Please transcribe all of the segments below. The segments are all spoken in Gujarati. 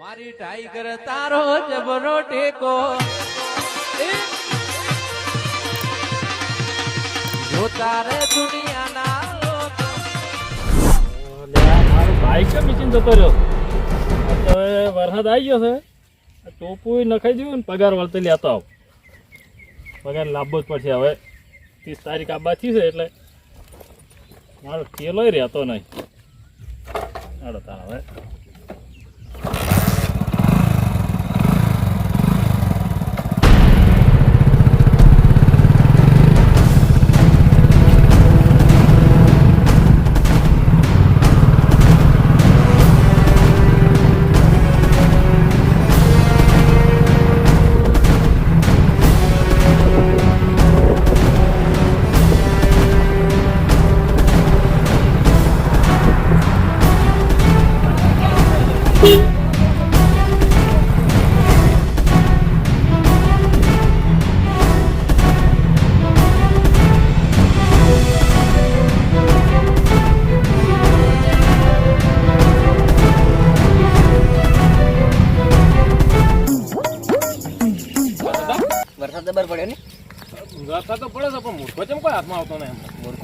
મારી ટાઈગર તારો જબરો ટેકો. જો તારે દુનિયાના બાઈક કેમ નીચે જતો રહ્યો? તો વરસાદ આવી ગયો છે. આ નખાઈ દીધું ને પગાર વળતે લેતો આવ. પગાર લાંબો જ પડશે હવે. ત્રીસ તારીખ આ બાકી છે એટલે મારો ઠેલો રહેતો નહીં. હાલો તાર હવે.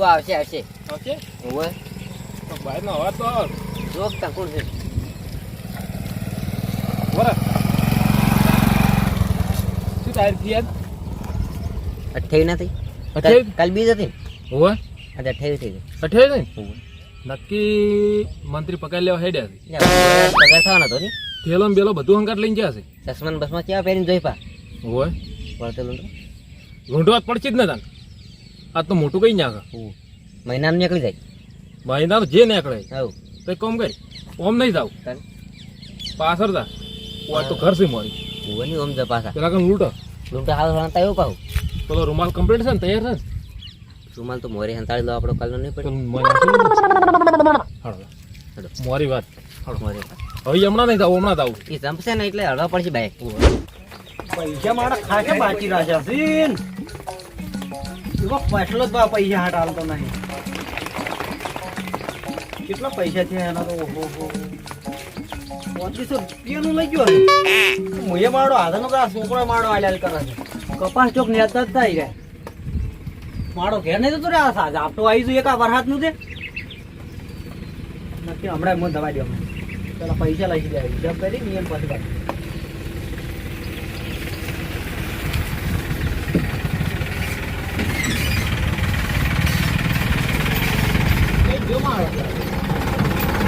આવશે આવશે. આવશે? ઓવે તો બાઈકનો અવાજ તો જોક છે? શું યાદ અઠ્યાવી નથી. અઠ્યાવી? કાલ બીજ હતી. હોવે આજે અઠ્યાવી થઈ ગઈ. નક્કી મંત્રી પકડી લેવા હેડ્યા છે. પગાર થવાનો હતો ને. થેલો બેલો બધું હંકાટ લઈને ગયા છે. ચશ્મા બસમાં કેવા પહેરીને જોઈ પા. હોય લૂંટવા. પડશે જ ને તાન. આ તો મોટું કઈ નાખે હું મહિનાનું નીકળી જાય. મહિના જે નીકળે. હવ. તો કોમ કરી ઓમ નહીં જાવ. પાછળ જા. ઓય તો ઘર છે મારી. ઓની ઓમ જા પાછા. પેલા કણ લૂંટો લૂંટા હાલ હણતા એવું પાહું પેલો રૂમાલ કમ્પ્લીટ છે ને તૈયાર છે રૂમાલ તો મોરે હંતાળી લો આપણો કાલનો નહીં પડે. મોરી હાલો. હેડો. વાત. મોરી હવે હમણાં નહીં જાવ હમણાં જાવ. એ જમશે ને એટલે હળવા પડશે બાઈક પૈસા મારા ખાસે બાકી રાખ્યા છે એવો પછલો જ બા, પૈસા હાટ હાલતો નહીં. કેટલા પૈસા છે એના તો? ઓહો પચીસો રૂપિયાનું લઈ ગયો મુએ માડો હાથનો તો આ છોકરો માડો હાલ્યા કરે છે. કપાસ ચોક નેતા જ થાય રે માડો ઘેર નહીં જતો રે, આ સાજ આપતો આવી જોઈએ કા વરસાદનું છે. નથી, હમણાં મને દવા દો પેલા પૈસા લઈ જાય જબ કરી, નિયમ પછી બાકી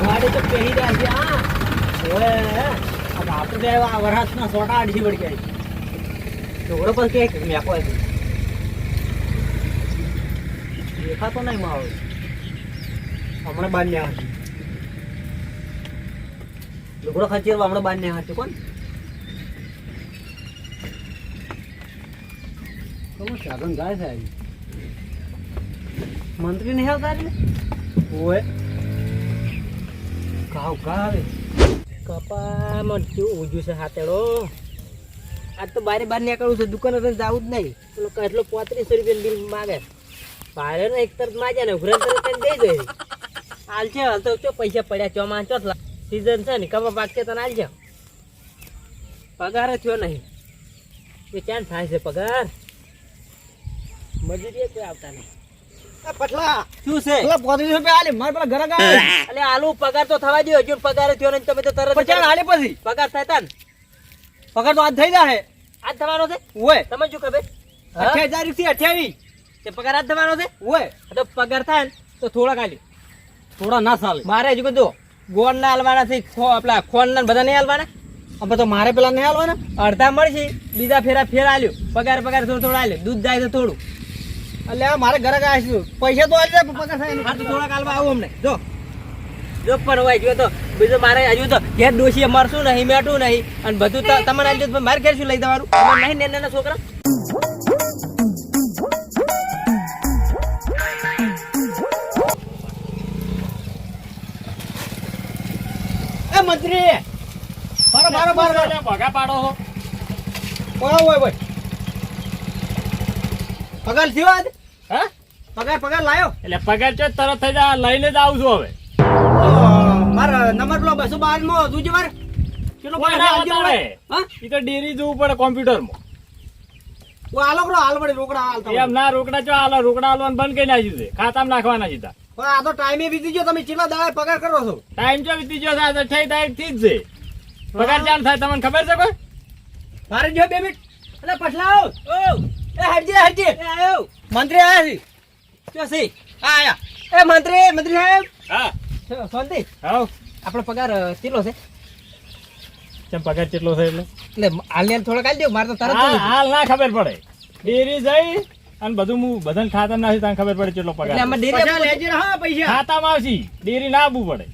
વાડે તો પહેરી રહ્યા છે હા ઓએ આ આપણે બે આ વરસાદના સોટા અઢી પડી જાય. છોકરો પર કે મેકો છે દેખાતો નહીં મારો હમણાં બાંધ્યા હતી લુગડો ખચેરવા હમણાં બાંધ્યા હતી કોણ? સાધન જાય છે આજે? મંત્રી નહીં આવતા એટલે ઓએ કાવ કાવે કપામાં કેવું છે હાથેડો? આજ તો બારે બાર નીકળવું છે, દુકાન જવું જ નહીં. પેલો કેટલો રૂપિયા બિલ માગે. ભાડે ને એક માજ્યા ને ઉઘરાણ તરફ તને દઈ તો ચો પૈસા પડ્યા ચોમાં ચોથલા સીઝન છે ને કપા પાકશે તને હાલ પગાર થયો નહીં. એ ક્યાં થાય છે પગાર? મજૂરી કોઈ આવતા નહીં. પટલા. શું છે? પેલા પોત્રીસ રૂપિયા આલે મારે પેલા ઘરે ગયા એટલે આલુ. પગાર તો થવા દો હજુ પગાર થયો નહીં તમે તો તરત પચાસ આલે પછી. પગાર થાય પગાર તો આજ થઈ જાય આજ થવાનો છે? ઓય તમે શું ખબર? અઠ્યાવીસ તારીખથી અઠ્યાવીસ. તે પગાર આજ થવાનો છે? ઓય તો પગાર થાય ને તો થોડા ખાલી થોડા ના ચાલે. મારે હજુ કીધું ગોળ ના હાલવાના છે આપલા ખોન ના બધા નહીં હાલવાના તો મારે પેલા નહીં હાલવાના અડધા મળશે બીજા ફેરા ફેર આલ્યું. પગાર પગાર થોડું થોડું આલ્યું દૂધ જાય તો થોડું. એટલે મારે ઘરે ગયા છું. પૈસા તો દે પણ પગાર થાય હા તો આવું અમને. જો. જો પણ હોય જો તો. બીજું મારે હજુ તો ઘેર ડોસીએ મરશું નહીં મેટું નહીં. અને બધું તમને દો મારે ઘેર શું લઈ દેવાનું તમારે નહીં ને નાના છોકરા. એ મંત્રી! બારો ભગા પાડો છો. ઓય ઓય ઓય પગાર થયો આજ? હા? પગાર પગાર લાયો. એટલે પગાર ચો તરત થઈ જા લઈને જ આવું છું હવે. મારા નંબર પેલો બસો બારમાં તું વાર. કેટલો કોઈ પગાર ના આલજો બતાવે. મને? હા? ઈ તો ડેરી જોવું પડે કોમ્પ્યુટરમાં. ઓ હાલો કરો હાલ વળી રોકડા હાલતા એમ ના રોકડા ચો હાલો રોકડા હાલવાનું બંધ કરી નાખ્યું છે. ખાતામાં નાખવાના સીધા પણ આ તો ટાઈમે વીતી ગયો તમે કેટલા દાડા પગાર કરો છો? ટાઈમ ચો વીતી ગયો છે આ તો અઠ્યાવીસ તારીખથી જ છે. પગાર ચાલ થાય તમને ખબર છે કોઈ? મારે જો બે મિનિટ. એટલે પછલાઓ ઓ એ હટજી હટજી. એ મંત્રી આયા છે શું છે આ આયા. એ મંત્રી મંત્રી સાહેબ. હા. શાંતિ. હાવ આપણો પગાર કેટલો છે? ચમ પગાર કેટલો છે એટલે? એટલે હાલ થોડો થોડોક દો મારે તો તરત હાલ ના ખબર પડે. ડેરી જઈ અને બધું હું બધાને ખાતા નાખી તને ખબર પડે કેટલો એટલે પગાર આમાં ડેરી લેજે હા પૈસા. ખાતામાં આવશી. ડેરી ના આવવું પડે.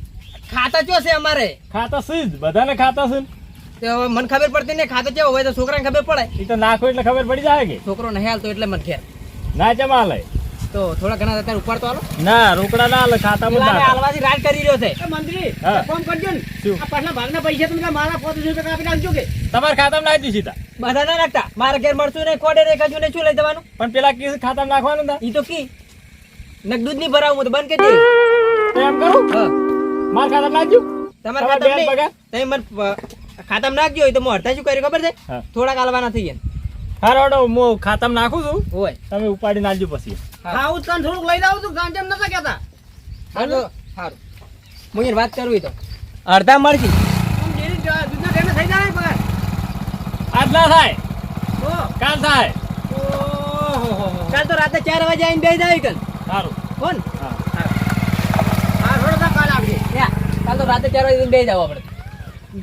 ખાતા ચો છે અમારે? ખાતા છે જ બધાને ખાતા છે મને ખબર પડતી ને ખાતા ચો હોય તો છોકરાને ખબર પડે. એ તો નાખો એટલે ખબર પડી જાય કે. છોકરો નહીં હાલતો એટલે મને ઘેર. ના હાલે તો થોડા ઘણા અત્યારે ઉપર તો હાલો. ના રોકડા ના હાલે ખાતામાં જ પેલાને હાલવાથી રાજ કરી રહ્યો છે. મંત્રી ફોન કરજો ને. શું? આ પાછલા ભાગના પૈસા તમને મારા પોત્રીસ રૂપિયા આપી નાખજો કે? તમારા ખાતામાં નાખી દીધા બધા ના નાખતા. મારા ઘેર મળશું ને કોડે રે કજુ ને શું લઈ જવાનું? પણ પેલા કેસ ખાતામાં નાખવાનું તા? ઈ તો કી? નક દૂધ નહીં ભરાવું હું તો બંધ કરી દે. એમ કરું? હા. મારા ખાતામાં નાખજો. તમારા ખાતામાં? તમે મને ખાતામાં નાખજો હોય તો હું અડધા શું કરી ખબર છે? થોડા થોડાક હાલવાના થઈ ગયા. હારો હું ખાતામાં નાખું છું? હોય તમે ઉપાડી નાખજો પછી. હા. હું તને થોડુંક લઈ આવું તું ગાંઠ એમ નતા કહેતા. હાલો સારું હું વાત કરવી તો. અડધા મળજી તું ડેરી જ- દૂધના ટાઈમે થઈ જાય પગાર આજ થાય. કાલ થાય. કાલ તો રાતે ચાર વાગે આવીને બે જાય કાલ સારું કોણ હા. હા થોડો કાલ આવજે. યા કાલ તો રાતે ચાર વાગે બે જાવ આપણે.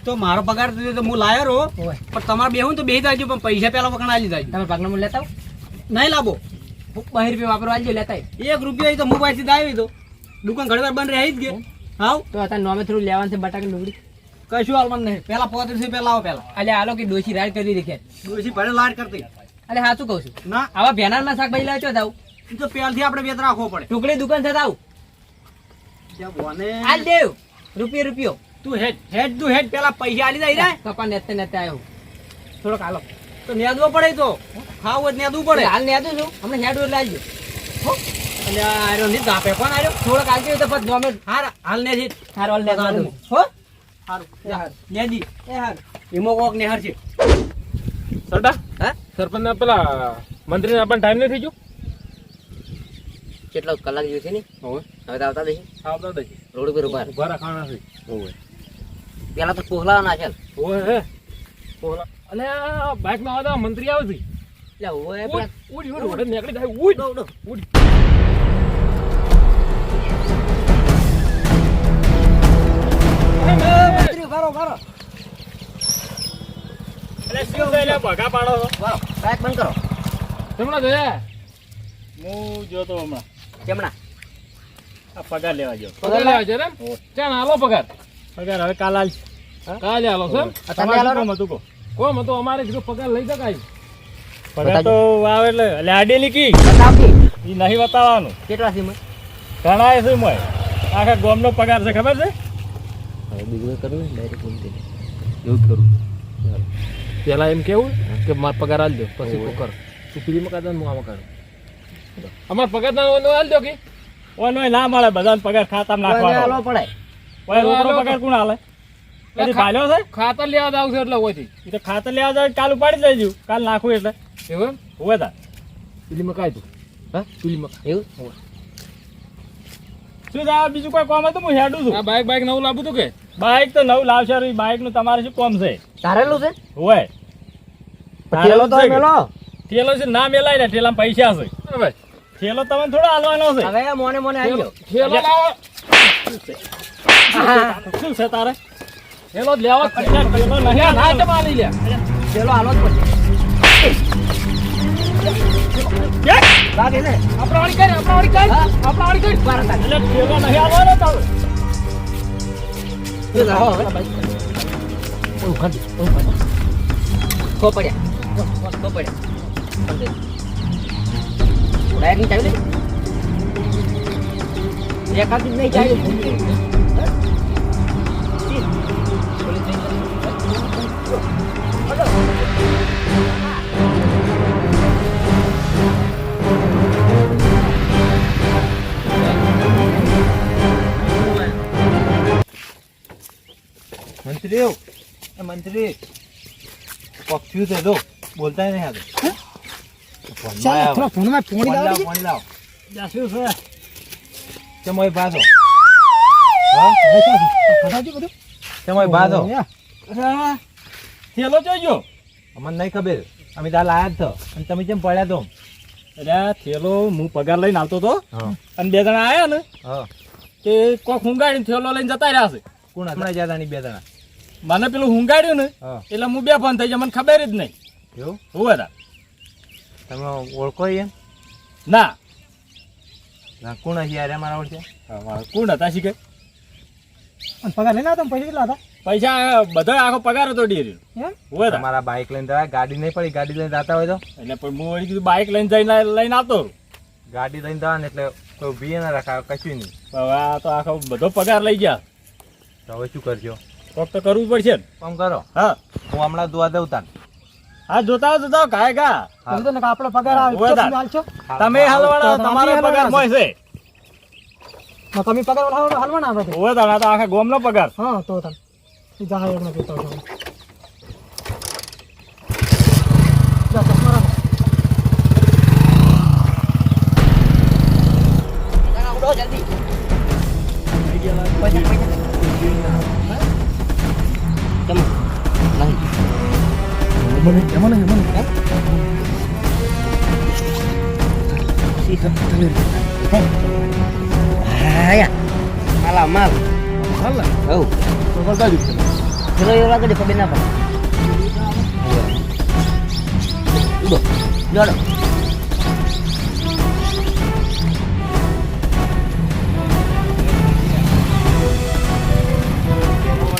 તો મારો પગાર તો હું લાયો હો હોય પણ તમારે બેહું તો બેહી જાજો પણ પૈસા પેલા વખણ આલી જાય તમે પાકના મૂળ લેતા નહીં લાવો. આવો રૂપિયા વાપરવા આવજો લેતા આવો. એક રૂપિયા તો હું પાછી દાવી તો. દુકાન ઘણી વાર બંધ રહી જ ગયો હાવ. તો અત્યારે નોમે થોડું લેવાનું છે બટાકા ડુંગળી. કશું હાલવાનું નહીં. પેલા પોત્રીસ રૂપિયા લાવો પેલા. એટલે હાલો કે ડોસી રાડ કરી દીધી ડોસી ભલે લાડ કરતી. અલે સાચું કહું છું? ના. આવા ભેનારમાં શાકભાજી લાવ્યો જાવ તો પેલથી આપણે વેત રાખવો પડે. ટુકડી દુકાન હાલ દેવ. રૂપિયો રૂપિયો. તું હેડ હેડ તું હેડ પેલા પૈસા આલી જાય રે પપ્પા નેતે નેતે આવ્યો થોડોક હાલો. તો નેદવો પડે તો. ખાવ જ નેદવું પડે. હાલ નેદુ છું. હમણાં હેડ એટલે આવજો અને આ આર્યો નહીં તો આપે પણ આર્યો થોડોક આવજો તો પછી નોમે હાર હાલ ને જી હારો હાલ ને હારું. હો? હારું. જા, નેદી. એ હાર. ઈમો કોક ને હર છે. સરડા હા? સરપંચ પેલા મંત્રી આપણને ટાઈમ નહીં થઈ ગયો કેટલો કલાક જેવું છે ને? હવે. હવે આવતા દેશે આવતા દઈ રોડ ઉપર ઊભા ઊભા રાખવાના છે. ઓવે પેલા તો પોહલાવાના છે ઓવે હે. ઓલા અલે આ આવતા મંત્રી આવે છે. એટલે ઓય ઉડ પેલા ઉડ ઉડ ઉડ નીકળી જાય. ઉડ. ઉડો, ઉડ મંત્રી ઊભા રહો, ઊભા શું છે લે ભગા પાડો છો. બાઇક બંધ કરો. હમણાં જોયા? હું જોતો હમણાં. કેમણા આ પગાર લેવા જો પગાર લેવા જો ને? ચાલ હાલો પગાર. પગાર હવે કાલ આલ કાલે હાલો છે તમારે કોમ હતું કો કોમ હતું? અમારે જો પગાર લઈ શકાય. પગાર તો આવે એટલે એટલે આડેલી કી? બતાવતી ઈ નહીં બતાવવાનું. કેટલા છે ઘણા છે મોય આખા ગોમનો પગાર છે ખબર છે? હવે બીજું કરું ડાયરેક્ટ બોલતી એવું કરું. પેલા એમ કેવું કે માર પગાર આલજો દો પછી તું કર. તું ફ્રીમાં કાઢે હું આમાં કાઢું અમાર પગાર ના ઓનો આલ દો કે. ઓનો ના મળે બધાને પગાર ખાતામાં નાખવાનો. પડે. ઓય રોકડો પગાર કોણ હાલે? કદી ભાલ્યો છે? ખાતર લેવા આવશે એટલે હોયથી. તો ખાતર લેવા જાય કાલ ઉપાડી લેજો. કાલ નાખું એટલે. એવું હોય તા પેલીમાં કાઢ તું. હા? પેલીમાં એવું? શું થાય બીજું કોઈ કામ હતું હું હેડું છું. બાઈક બાઈક નવું લાવું તું કે? બાઈક તો નવું લાવશે બાઈકનું તમારે શું કોમ છે? તારેલું છે? હોય ઠેલો તો મેલો. ઠેલો છે ના મેલાય ને ઠેલામાં પૈસા છે. ઠેલો તમને થોડો હાલવાનો છે. હવે મોને મોને આવી ગયો. ઠેલો લાવો. શું છે તારે ઠેલો જ લેવો પેલો નહીં ના. ચમ આલી લે ચલો હાલો જ પડશે લાગે ને આપણે વાળી કરી આપણે વાળી કરી. આપણે વાળી કરી તારીખ. એટલે ઠેલો નહીં હાલવાનો તારે જો જાઓ હવે. ઓય ખાધી, ઓય ખાધી. ખો પડ્યા. ખો, પડ્યા. ડાયરેક્ટ ચાવી લે. એકાદી જ નહીં ચાવી. હટો. મંત્રી એ મંત્રી. પક્ષી છે જો બોલતા નહીં થોડા ફોનમાં પોણી લાવો પાણી લાવો. જા શું છે? ચમોય બાંધો. હા ફટાજી બધું ચમોય બાંધો અરે, થેલો જોઈજો અમને નહીં ખબર. અમે ત્યાં લાયા જ તો અને તમે કેમ પડ્યા તો એટલે થેલો હું પગાર લઈને આવતો હતો અને બે જણા આવ્યા ને હા. તે કોક હુંગાડીને થેલો લઈને જતા રહ્યા છે. કોણ હમણાં જ્યાં તાણી બે જણા? મને પેલું હુંગાડ્યું ને એટલે હું બે ફોન થઈ જાય મને ખબર જ નહીં. એવું? હું હતા. તમે ઓળખો એમ? ના. ના કોણ હશે? યાર અમારા ઓળખે. કોણ હતા શીખે? પગાર લઈને આવતા પૈસા કેટલા હતા? પૈસા બધો આખો પગાર હતો ડેરી હોય તમારા બાઇક લઈને જવા ગાડી નહીં પડી ગાડી લઈને જતા હોય તો? એટલે પણ હું વળી કીધું બાઇક લઈને જઈને લઈને આવતો ગાડી લઈને જવાનું એટલે કોઈ ઊભી ના રખાય કશું નહીં. હવે આ તો આખો બધો પગાર લઈ ગયા. તો હવે શું કરજો કોક તો કરવું પડશે કોમ કરો? હા. હું હમણાં દુઆ દઉં તાન. હા જોતા જોતા કાય કા તમે તો ને આપણો પગાર આવે તમે હલવાના તમારો પગાર મોય છે. તમે પગાર હાલવાના આપણે ઓવે તો આખા ગોમનો પગાર. હા તો તમ જા એક ના પીતા હોય જા ચશ્મા રાખો માલા માલ હવ ચલો એવા કદી ખબર ના પડે ઉડો જોડો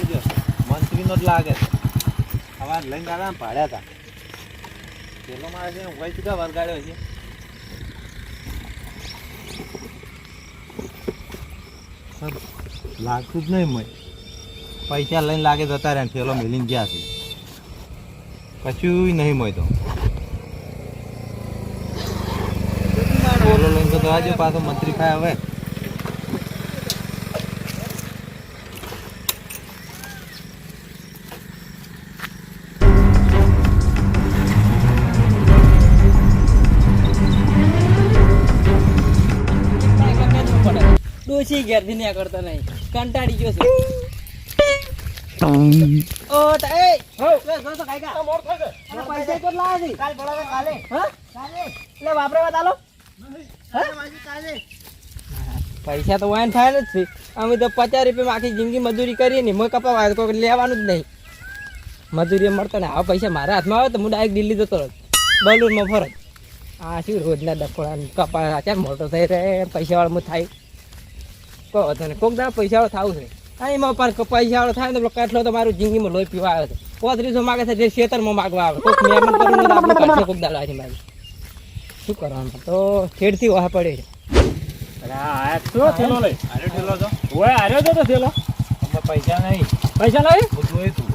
Udah, નો જ લાગે હવે લઈને દાદા હતા પેલો મારે છે વહી ચૂકા છે લાગતું જ નહીં મય. પૈસા લઈને લાગે જતા રહ્યા પેલો મેલીને ગયા છે. કશું નહીં મળતો. પાછો મંત્રી ખાય હવે. ડોસી ઘેરથી નહીં કરતા નહીં. કંટાળી ગયો છે. પૈસા તો લાવે વાયન થાય જ છે. અમે તો પચાસ રૂપિયામાં આખી જિંદગી મજૂરી કરીએ ને મોય કપાવા કોઈ લેવાનું જ નહીં. મજૂરી મળતો ને આવા પૈસા મારા હાથમાં આવે તો હું ડાયરેક્ટ દિલ્હી જતો રહ્યો બલૂરમાં ફરજ આ શું રોજના ડફોડા કપા ક્યાં મોટો થઈ રહે પૈસા વાળો થાય. કહો તને કોક દાડા પૈસાવાળો થાવું છે. હા એમાં પણ પૈસા વાળો થાય ને પેલો કેટલો તો મારું જિંદગીમાં લોહી પીવા આવે છે. પોત્રીસો માગે છે જે ખેતરમાં માગવા આવે. કોઈક મહેમાન કરવું તો આપણે કાઢશે કોક દાડા છે મારી શું કરવાનું? તો ખેડથી વાહ પડે છે. આ થેલો લઈ? તો આર્યો તો તો થેલો. પૈસા નહીં. પૈસા નહીં? જોયું તું.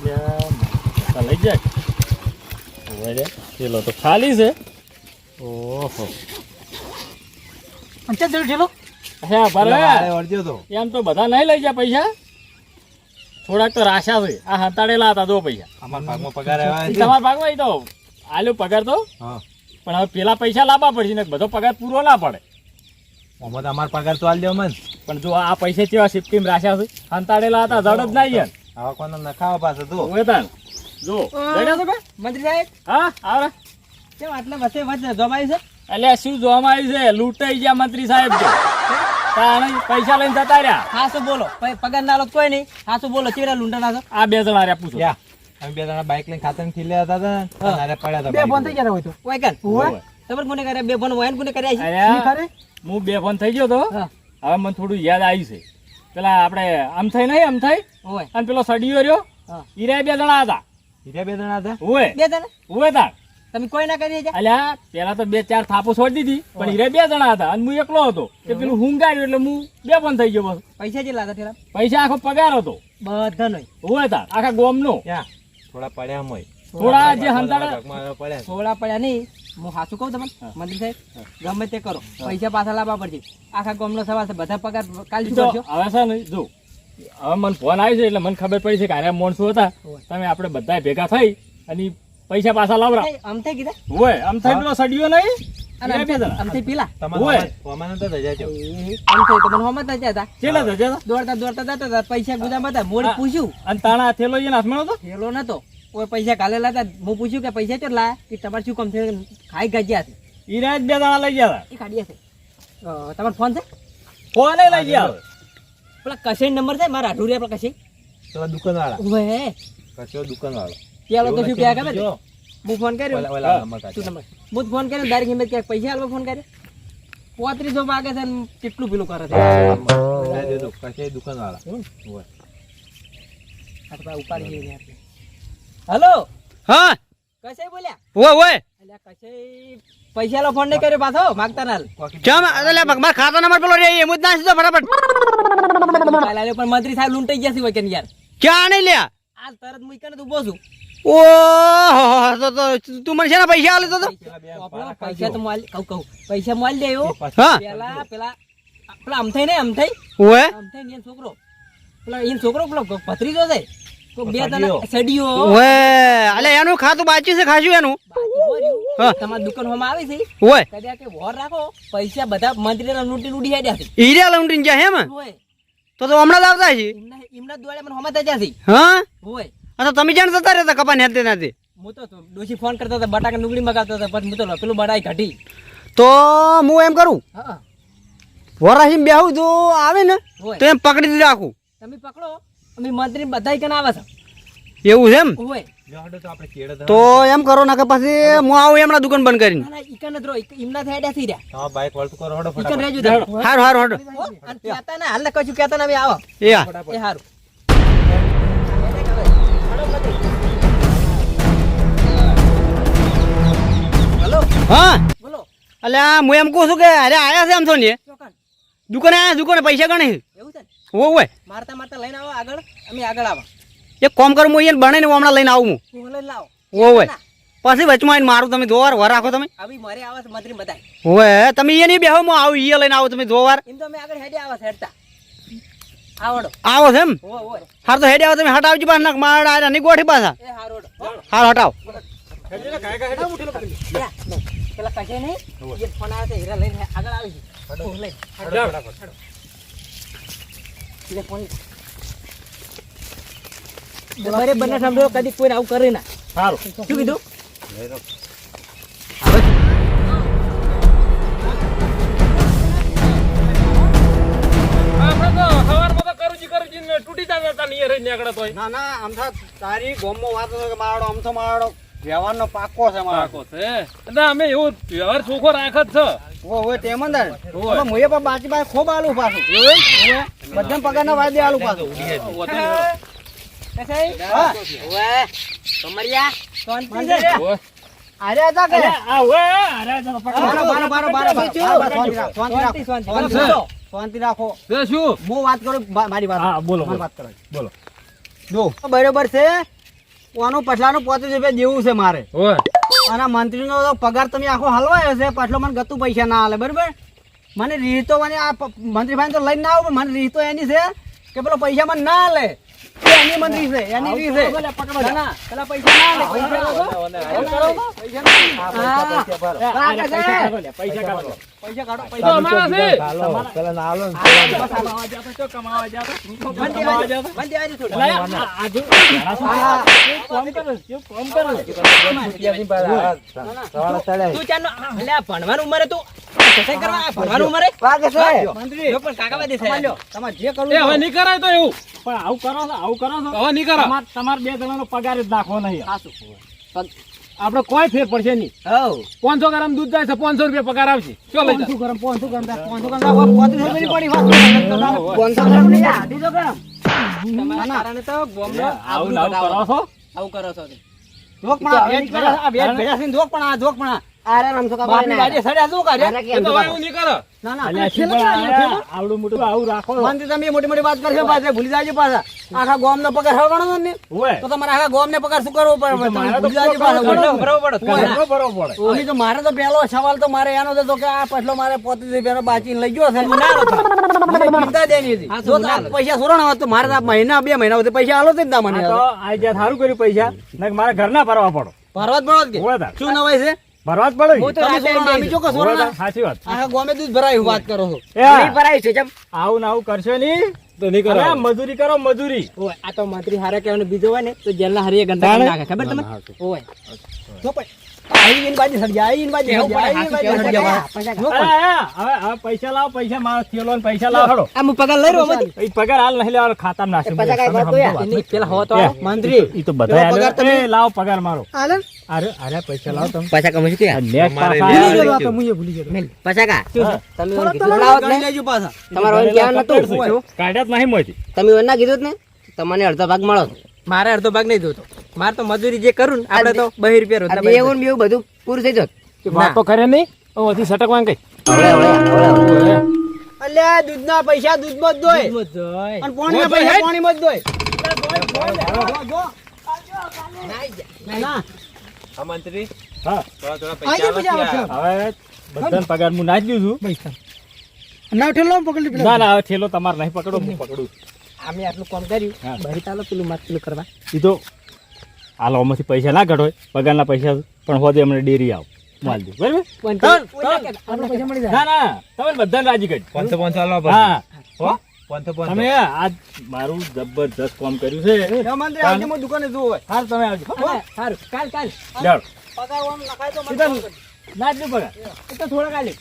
લઈ જાય થેલો તો ખાલી છે. ઓહો. જેવું ઠેલો હા બરાબર તો. એમ તો બધા નહીં લઈ જાય પૈસા. થોડાક તો રાશા છે આ હંતાડેલા હતા દો પૈસા. અમારા ભાગમાં પગાર આવ્યા તમારા ભાગમાં એ તો આલ્યો પગાર તો. પણ હવે પેલા પૈસા લાવવા પડશે ને બધો પગાર પૂરો ના પડે. તો પગાર તો આલ મન પણ જો આ પૈસા કેવા સિફ્ટીમ રાખ્યા છે હંતાડેલા હતા જડ જ ના યાર. આવા કોને નખાવા પાસે તો વેતન જો જડ્યા છો મંત્રી સાહેબ. હા આવરા કેમ આટલા વચ્ચે વચ્ચે જમાઈ છે? એટલે શું જોવામાં આવ્યું છે? લૂંટાઈ ગયા મંત્રી સાહેબ તો પૈસા લઈને જતા રહ્યા. હા શું બોલો. પગાર ના લો કોઈ નહીં. હા શું બોલો. ચીરા લુંડા ના આ બે જણા રહ્યા પૂછો. અમે બે જણા બાઇક લઈને ખાતરથી લેતા હતા ને. પડ્યા હતા બે ફોન થઈ ગયા હોય તો. કોઈ કન. તમારે કોને કર્યા? બે ફોન હોય કોને કર્યા છે? હું બે ફોન થઈ ગયો તો. હવે મને થોડું યાદ આવ્યું છે. પેલા આપણે આમ થઈ નહીં આમ થઈ? અને પેલો સડિયો રહ્યો. હીરા બે જણા હતા. હીરા બે જણા હતા? ઓય બે જણા? ઓય તાર. તમે કોઈ ના કરી જા અલ્યા પેલા તો બે ચાર થાપો છોડી દીધી પણ હીરે બે જણા હતા અને હું એકલો હતો. કે પેલું હુંગાડ્યું એટલે હું બે ફોન થઈ ગયો બસ. પૈસા કેટલા હતા પેલા પૈસા આખો પગાર હતો. બધા નો હોય હતા આખા ગોમ નો થોડા પડ્યા મોય. થોડા જે હંતાડા પડ્યા થોડા પડ્યા નહીં. હું સાચું કહું તમને? મંદિર સાહેબ ગમે તે કરો. પૈસા પાછા લાવવા પડશે. આખા ગામનો સવાલ છે બધા પગાર કાલ શું કરશો? હવે છે ને જો હવે મને ફોન આવ્યો છે એટલે મને ખબર પડી છે કે આરે માણસો હતા. તમે આપણે બધા ભેગા થઈ અને પૈસા પાછા લાવરા. આમ થઈ કીધા ઓય આમ થઈ પેલો સડિયો નહીં? અને આમ થઈ- આમ થઈ પેલા? હોય. હોમાને તો ધજા જો આમ થઈ તો મને હોમાં જ હતા. ચેલા ધજા દોડતા દોડતા જતા હતા પૈસા ગુદામ હતા મોડી પૂછ્યું. અને તાણા થેલો એને હાથમાં હતો થેલો નતો. કોઈ પૈસા કાલે હતા હું પૂછ્યું કે પૈસા ચો લાયા? કે તમારે શું કામ થયું ખાઈ ગાજ્યા છે. ઈ બે દાણા લઈ ગયા હતા. એ કાઢ્યા છે તમારો ફોન છે? ફોન લઈ ગયા. પેલા કશે નંબર છે? મારા અઢુરિયા પેલા કશે પેલા દુકાનવાળા. ઓવે કશો દુકાનવાળો. પેલો તો શું કહ્યા ખબર હું ફોન કર્યો. હું ફોન કર્યો દારી હિંમત કે પૈસા આલવા ફોન કર્યો? પોત્રીસો માગે છે ને કેટલું પેલું કરે છે? બધા દીધું, કશે દુકાનવાળા. હોય. આ તો ભાઈ ઉપાડી લઈને હલો? હા. કશે બોલ્યા? ઓય ઓય. અલ્યા કશે પૈસા લો ફોન નહીં કર્યો પાછો માગતા ના. ચમ એટલે ખાતા નંબર પેલો રે એમ જ ના સીધો ફટાફટ. કાલે પણ મંત્રી સાહેબ લૂંટાઈ ગયા છે યાર. ક્યાં નહીં લ્યા? હાલ તરત મુઈ કને ઊભો છું. ઓહો તો તો તું મને છે ને પૈસા આલે તો તો. પૈસા તો માલ કહું કહું. પૈસા માલ દે હા. પેલા પેલા પેલા આમ થઈ ને આમ થઈ. ઓય આમ થઈ ને છોકરો પેલા એનો છોકરો પેલો ભત્રીજો છે. બે અલે એનું ખાતું બાચ્યું છે ખાશું એનું. તમારી દુકાન હોમાં આવી છે. ઓય કદાચ કે વોર રાખો પૈસા બધા મંત્રીના લૂંટી લૂંટી જાય છે ઈરા લઉંટીને જાય હે હોય. તો તો હમણાં જ આવતા છે એમના દોડે મને હોમાં થયા છે. હા? હોય. તો તમે જાણ જતા રહેતા કપા નેતે નથી. હું તો ડોશી ફોન કરતા હતા બટાકા નુગડી મગાવતા હતા પછી હું તો પેલું બટાઈ ઘટી. તો હું એમ કરું વરાહીમ બેહું જો આવે ને તો એમ પકડી રાખું. તમે પકડો અમે મંત્રી બધા કને આવે છે. એવું છે એમ? હોય. જો હાડો તો એમ કરો ના કે પછી હું આવું એમના દુકાન બંધ કરીને. ના ના ઈકન જ એમના થી થઈ રહ્યા. તમારા બાઈક વળતું કરો હાડો ફટાફટ. હારું હારું હો, અને કહેતા ના હાલ કશું કહેતા ના હવે આવો. એ હારું. હા? બોલો. અલ્યા હું એમ કહું છું કે અરે આયા છે એમ છો ને. દુકાને આયા દુકાને પૈસા ગણે એવું છે ઓ ઓય મારતા મારતા લઈને આવો આગળ અમે આગળ આવો. એક કોમ કરું હું અહીંયા બને ને હમણાં લઈને આવું હું. હું લઈને લાવો. ઓ ઓય પછી વચમાં મારું તમે જોવાર વર રાખો તમે. આવી મારે આવે છે મંત્રી બધાય. ઓય તમે એ નહીં બેહો હું આવું ઈ લઈને આવો તમે જોવાર એમ તો અમે આગળ હેડે આવે છે હેડતા. આવડો આવો છે એમ? હો હો. હાર તો હેડે આવો તમે હટાવજો પાછા મારા નહીં ગોઠી પાછા. પેલા કશે નહીં. એ ફોન આવે છે હીરા લઈને આગળ આવી છે લઈ. લે. ફોન. બરે બંને સાંભળો કદી કોઈ આવું કરે ના. સારું શું કીધું? ને તૂટી જાય ને ના ના આમ થા તારી ગોમમાં વાત છે મારો આમ તો મારો વ્યવહારનો પાકો છે મારો. પાકો છે એટલે અમે એવું વ્યવહાર ચોખ્ખો રાખે જ છે. ઓ હોય તેમ જ ને મુએ પણ બાકી પાસે ખૂબ આલું પાછું. મધ્યમ બધા પગારના વાદે આલું પાછું. મારી વાત. બોલો મારી વાત કરો. બોલો. જો. બરોબર છે. ઓનું પછલાનું પોત્રીસ રૂપિયા દેવું છે મારે અને મંત્રીનો તો પગાર તમે આખો હલવાયો છે પાછલો મને ગતું પૈસા ના હાલે બરોબર મને રીતો મને આ મંત્રી ભાઈ તો લઈને ના આવું મને રીતો એની છે કે પેલો પૈસા મને ના હાલે એની મંત્રી છે એની રીત છે ના, ના, પેલા પૈસા ના હાલે પૈસા પૈસા કાઢો પૈસા અમારા છે હાલો, પેલા ના હાલો ને. કમાવા જાતો તો કમાવા જાતો બંધ દેવાય બંધ દેવાય થોડું. એટલે આ- આ જો જરા શું હા. કામ કરે છે, કામ કરે છે. રૂપિયાની પાછા હાથ. સવારે ચડ્યા. તું ચારનો એટલે ભણવાનું ઉંમરે તું કસાઈ કરવા ભણવાનું ઉંમરે વાગે છે મંત્રી જો પણ કાકા વાદી તમારે થાય લ્યો, તમારે જે કરવું એ હવે નહીં કરાય તો એવું પણ આવું કરો આવું કરો હવે નહીં કરો તમારે બે જણાનો પગાર જ નાખવો નહીં આપણે કોઈ ફેર પડશે નહીં. પાંચસો ગ્રામ દૂધ જાય છે પાંચસો રૂપિયા પગાર આવશે. પાંચસો ગ્રામ, પાંચસો ગ્રામ, પાંચસો ગ્રામ. પાંચસો ગ્રામ. તમારા તો આવું કરો છો? આવું કરો છો જોક પણ આ જોક પણ આ જોક પણ આ. આરે કાકા બાપની વાડીએ સડ્યા શું કાઢ્યા? આરે એ કેમ તો હવે એવું નહીં ના ના અલ્યા થેલો શીપડા ક્યાં આવ્યો? આયા, આવડું મોટું આવું રાખો. મંત્રી તમે મોટી મોટી વાત કરશો પાછા ભૂલી જાજો પાછા. આખા ગામનો પગાર હળવાનો ને. તો તમારે આખા ગામને પગાર શું કરવો પડે? મારે તો ભૂલી જાજો પાછા ભરવો પડે ભરવો પડે અમે તો મારે તો પહેલો સવાલ તો મારે એનો હતો કે આ પછલો મારે પોત્રીસ રૂપિયાનો બાચીને લઈ ગયો છે ના ચિંતા જો પૈસા સુરણ હોત તો મારે આ મહિના બે મહિના સુધી પૈસા આલો જ ના મને તો આ જ્યાં સારું કર્યું પૈસા મારે ઘર ઘરના ભરવા પડો. ભરવા જ પડો. શું નવાય છે? ભરવા જ પડે હું તો રાતે સાચી વાત. ગામે દૂધ ભરાય વાત કરો છો. નહીં ભરાય છે આવું ના આવું કરશો નહીં? તો નહીં કરો મજૂરી કરો મજૂરી. ઓય આ તો મંત્રી હારે કહેવાનો બીજો હોય ને તો જેલના હરીએ ગંદા નાખે. ખબર તમને? ઓય. તો પણ પૈસા જો અરે, પણ. અરે, હવે હવે પૈસા લાવો પૈસા મારો થેલો પૈસા લાવો આ પગાર લઈ રહ્યો પગાર હાલ નહીં લેવાનો ખાતામાં નાખી પૈસા કાંઈ વાત. હોય એની પેલા હો તો મંત્રી. તો બધા પેલો પગાર હાલે. એ લાવો પગાર મારો. આલે અરે અરે પૈસા લાવો તમે. પૈસા કમાઈ શું નેટ મારે પાછા નહીં આયા. લેવા. તો મુએ ભૂલી ગયો મેલ. પૈસા કા તમે કીધું લાવો જ ને લેજો પાછા. તમારે ઓય કહેવાનું નતું કાઢ્યા જ નહીં મોંથી. તમે ઓય ના કીધું ને? તમને અડધો ભાગ મળો. મારે અડધો ભાગ નહીં જોતો. મારે તો મજૂરી જે કરું ને આપણે તો બહી રૂપિયા દેવું બધું પૂરું થઈ જત. વાત તો કરે નહીં હું હજી સટકવા કઈ હવે હવે હવે અલ્યા દૂધના પૈસા દૂધ જ દોય. અને પાણીના પૈસા પાણી જ દોય. જો, જો. ના, ના. મંત્રી હા થોડા થોડા પૈસા. હવે બધાને પગાર હું નાખી દઉં છું. ના ઠેલો પકડી ના ના હવે તમારે નહીં પકડો હું પકડું. અમે આટલું કામ કર્યું. હા. ચાલો પેલું માત પેલું કરવા. ઈ તો લોમાંથી પૈસા ના કાઢો પગારના પૈસા પણ હોદે અમને ડેરી આવો. માલ દે. બરાબર? આપણે પૈસા મળી જાય ના ના તમે બધાને રાજી કરી. પાંચસો પાંચસો હા. હો? પાંચસો પાંચસો તમે આજ મારું જબરજસ્ત કામ કર્યું છે. આજે હું દુકાને જોઉં હોય. તમે આવજો. સારું. કાલ કાલ. જાઓ. પગાર આમ નખાય તો મને સીધા ફોન પગાર એ તો થોડા કાલે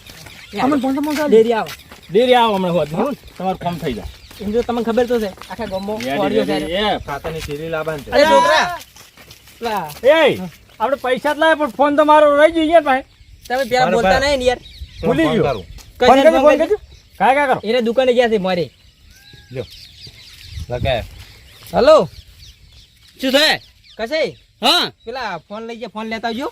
અમને પંદર પંદર ડેરી આવો. ડેરી આવો હમણાં હોત તમારું કામ થઈ જાય. એમ જો તમને ખબર તો છે. આખા ગમો ઓડિયો છે. એ ખાતાની થેલી લાવવાની છે. અરે છોકરા એ આપણે પૈસા જ લાવે પણ ફોન તો મારો રહી ગયો યાર ભાઈ. તમે પેલા બોલતા નહીં ને યાર. ભૂલી ગયો. ફોન કરજો ફોન કરજો. કાય કાય કરો. એને દુકાને ગયા છે મારે. લગાય. હલો. શું થાય કશે? હા. પેલા ફોન લઈ ગયા ફોન લેતા આવજો.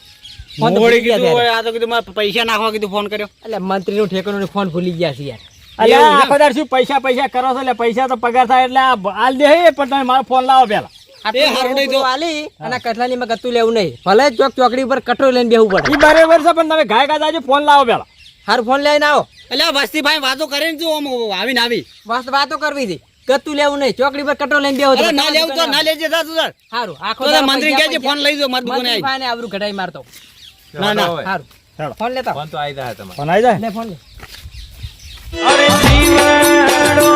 મોડી કીધું હોય, આ તો કીધું મારે પૈસા નાખવા કીધું ફોન કર્યો. એટલે મંત્રી નું ઠેકાણું ફોન ભૂલી ગયા છે યાર. અલ્યા આખો દાડ શું પૈસા પૈસા કરો છો એટલે પૈસા તો પગાર થાય એટલે હાલ દે હે પણ તમે મારો ફોન લાવો પેલા. લેવું નહીં. ભલે ચોક ચોકડી ઉપર કટરો લઈને ફોન લાવો હાર ફોન લઈને આવો. ભાઈ વાતો કરે ને લેવું નહીં. ચોકડી પર કટરો લઈને બેહો ના લેવું તો ફોન લઈ જો મારતો. લેતા ફોન તો આવી. જાય ફોન આવી જાય ફોન લે. અરે જીવડો